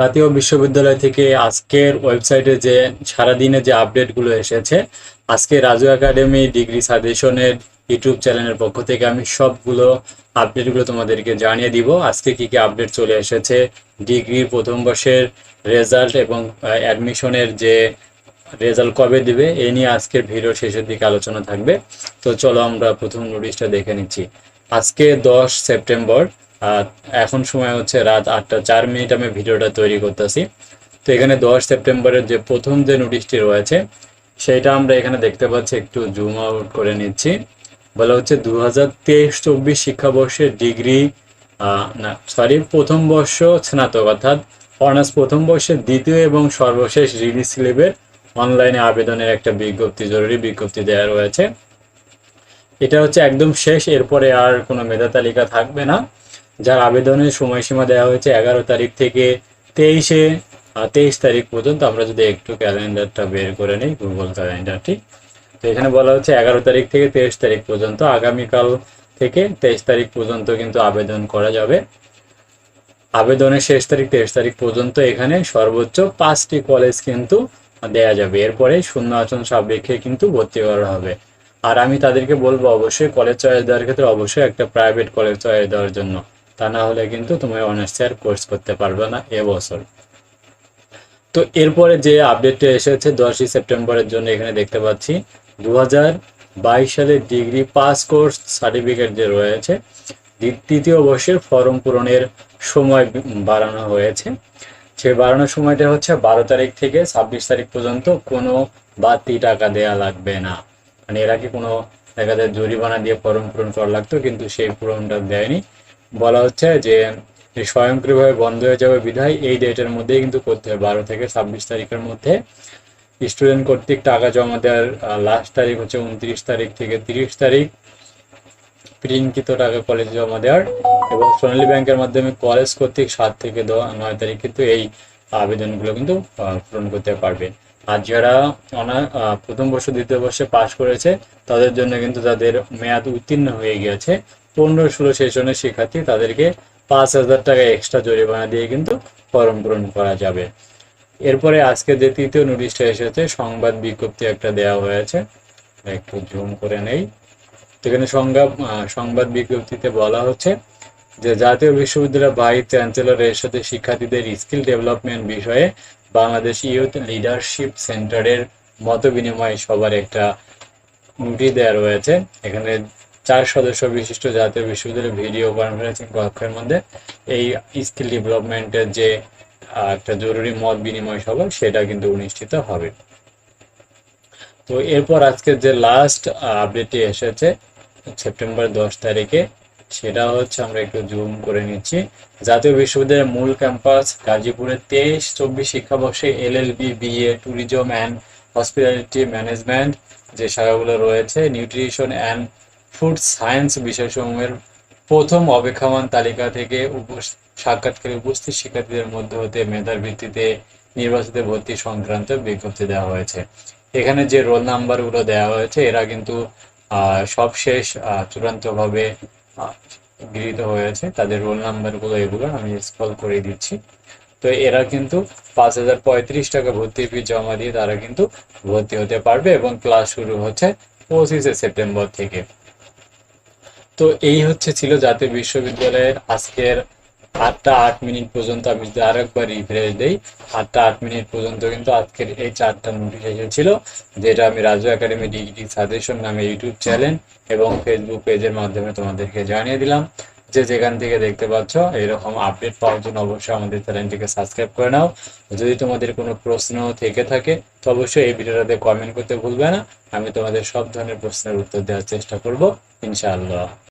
জাতীয় বিশ্ববিদ্যালয় থেকে আজকের ওয়েবসাইটে যে সারাদিনে যে আপডেটগুলো এসেছে, আজকে রাজু একাডেমি ডিগ্রি সাজেশনের ইউটিউব চ্যানেলের পক্ষ থেকে আমি সবগুলো আপডেটগুলো তোমাদেরকে জানিয়ে দিব। আজকে কি কি আপডেট চলে এসেছে, ডিগ্রির প্রথম বর্ষের রেজাল্ট এবং অ্যাডমিশনের যে রেজাল্ট কবে দিবে এই নিয়ে আজকের ভিডিও শেষের দিকে আলোচনা থাকবে। তো চলো আমরা প্রথম নোটিশটা দেখে নিচ্ছি। আজকে দশ সেপ্টেম্বর এখন সময় হচ্ছে রাত আটটা, চার মিনিট আমি ভিডিওটা তৈরি করতেছি। তো এখানে দশ সেপ্টেম্বরের যে প্রথম যে নোটিশটি রয়েছে সেটা আমরা এখানে দেখতে পাচ্ছি, একটু জুম আউট করে নিচ্ছি। বলা হচ্ছে দু হাজার তেইশ চব্বিশ শিক্ষাবর্ষের ডিগ্রি না সরি প্রথম বর্ষ স্নাতক, অর্থাৎ অনার্স প্রথম বর্ষের দ্বিতীয় এবং সর্বশেষ রিলিজ স্লিপের অনলাইনে আবেদনের একটা বিজ্ঞপ্তি, জরুরি বিজ্ঞপ্তি দেওয়া রয়েছে। এটা হচ্ছে একদম শেষ, এরপরে আর কোনো মেধা তালিকা থাকবে না। যার আবেদনের সময়সীমা দেওয়া হয়েছে এগারো তারিখ থেকে তেইশে তেইশ তারিখ পর্যন্ত আমরা যদি একটু ক্যালেন্ডারটা বের করে নিই গুগল ক্যালেন্ডারটি। তো এখানে বলা হচ্ছে এগারো তারিখ থেকে তেইশ তারিখ পর্যন্ত, আগামীকাল থেকে তেইশ তারিখ পর্যন্ত কিন্তু আবেদন করা যাবে। আবেদনের শেষ তারিখ তেইশ তারিখ পর্যন্ত এখানে সর্বোচ্চ পাঁচটি কলেজ কিন্তু দেয়া যাবে। এরপরে শূন্য আসন সাপেক্ষে কিন্তু ভর্তি করা হবে। আর আমি তাদেরকে বলব, অবশ্যই কলেজ চয়েস দেওয়ার ক্ষেত্রে অবশ্যই একটা প্রাইভেট কলেজ চয়েস দেওয়ার জন্য। তা না হলে কিন্তু তুমি অনার্স ইয়ার কোর্স করতে পারবে না এবছর। তো এরপরে যে আপডেটটা এসেছে দশই সেপ্টেম্বরের জন্য এখানে দেখতে পাচ্ছি দু বাইশ সালের ডিগ্রি পাস কোর্স সার্টিফিকেট যে রয়েছে তৃতীয় বর্ষের ফর্ম পূরণের সময় বাড়ানো হয়েছে। সেই বাড়ানোর সময়টা হচ্ছে বারো তারিখ থেকে ছাব্বিশ তারিখ পর্যন্ত কোনো বাড়তি টাকা দেয়া লাগবে না। মানে এর আগে কোনো দেখা যায় জরিমানা দিয়ে ফর্ম পূরণ করা লাগতো, কিন্তু সেই পূরণটা দেয়নি। বলা হচ্ছে যে স্বয়ংক্রিয়ভাবে বন্ধ হয়ে যাবে বিধায় এই ডেটের মধ্যেই কিন্তু করতে হবে। বারো থেকে ছাব্বিশ তারিখের মধ্যে স্টুডেন্ট কর্তৃক টাকা জমা দেওয়ার লাস্ট তারিখ হচ্ছে উনত্রিশ তারিখ থেকে তিরিশ তারিখ প্রিন্টকৃত টাকা কলেজে জমা দেওয়ার এবং সোনালী ব্যাংকের মাধ্যমে কলেজ কর্তৃক সাত থেকে নয় তারিখ কিন্তু এই আবেদনগুলো কিন্তু পূরণ করতে পারবে। আর যারা অনা প্রথম বর্ষ, দ্বিতীয় বর্ষে পাশ করেছে, তাদের জন্য কিন্তু তাদের মেয়াদ উত্তীর্ণ হয়ে গিয়েছে। পনেরো ষোলো সেশনের শিক্ষার্থী তাদেরকে পাঁচ হাজার টাকা এক্সট্রা জরিমানা দিয়ে কিন্তু ফর্ম পূরণ করা যাবে। এরপরে আজকে যে তৃতীয় নোটিশটা এসেছে, সংবাদ বিজ্ঞপ্তি একটা দেওয়া হয়েছে। একটু জুম করে নেই। এখানে সংবাদ সংবাদ বিজ্ঞপ্তিতে বলা হচ্ছে যে জাতীয় বিশ্ববিদ্যালয় ভাইস চ্যান্সেলরের সাথে শিক্ষার্থীদের স্কিল ডেভেলপমেন্ট বিষয়ে বাংলাদেশ ইউথ লিডারশিপ সেন্টারের মত বিনিময় সবার একটা নোটিশ দেওয়া রয়েছে। এখানে চার সদস্য বিশিষ্ট জাতীয় বিশ্ববিদ্যালয় ভিডিও কনফারেন্সিং কক্ষের মধ্যে। এই স্কিল ডেভেলপমেন্টের যে একটা জরুরি মত বিনিময় সভা, সেটা কিন্তু অনুষ্ঠিত হবে। তো এরপর আজকে যে লাস্ট আপডেটটি এসেছে সেপ্টেম্বর দশ তারিখে, সেটা হচ্ছে আমরা একটু জুম করে নিচ্ছি। জাতীয় বিশ্ববিদ্যালয়ের মূল ক্যাম্পাস গাজীপুরের তেইশ, চব্বিশ শিক্ষাবর্ষে L L B BA tourism and hospitality management যে শাখাগুলো রয়েছে নিউট্রিশন অ্যান্ড ফুড সায়েন্স বিষয়সমূহের প্রথম অপেক্ষামান তালিকা থেকে সাক্ষাৎকারে উপস্থিত শিক্ষার্থীদের মধ্যে হতে মেধার ভিত্তিতে নির্বাচিত ভর্তি সংক্রান্ত বিজ্ঞপ্তি দেওয়া হয়েছে। এখানে যে রোল নাম্বারগুলো দেওয়া হয়েছে, এরা কিন্তু সবশেষ চূড়ান্তভাবে গৃহীত হয়েছে। তাদের রোল নাম্বারগুলো এগুলো আমি স্কল করে দিচ্ছি। তো এরা কিন্তু পাঁচ হাজার পঁয়ত্রিশ টাকা ভর্তি ফি জমা দিয়ে তারা কিন্তু ভর্তি হতে পারবে এবং ক্লাস শুরু হচ্ছে পঁচিশে সেপ্টেম্বর থেকে। তো এই হচ্ছে ছিল জাতীয় বিশ্ববিদ্যালয়ের আজকের আটটা আট মিনিট পর্যন্ত আমি যদি আরেকবার রিফ্রেশ দিই, আটটা আট মিনিট পর্যন্ত কিন্তু আজকের এই চারটা নোটিশ এসেছিল যেটা আমি রাজু একাডেমি ডিগ্রি সাজেশন নামে ইউটিউব চ্যানেল এবং ফেসবুক পেজের মাধ্যমে তোমাদেরকে জানিয়ে দিলাম। যে যেখান থেকে দেখতে পাচ্ছ, এরকম আপডেট পাওয়ার জন্য অবশ্যই আমাদের চ্যানেলটিকে সাবস্ক্রাইব করে নাও। যদি তোমাদের কোনো প্রশ্ন থেকে থাকে, তো অবশ্যই এই ভিডিওটাতে কমেন্ট করতে ভুলবে না। আমি তোমাদের সব ধরনের প্রশ্নের উত্তর দেওয়ার চেষ্টা করব, ইনশাআল্লাহ।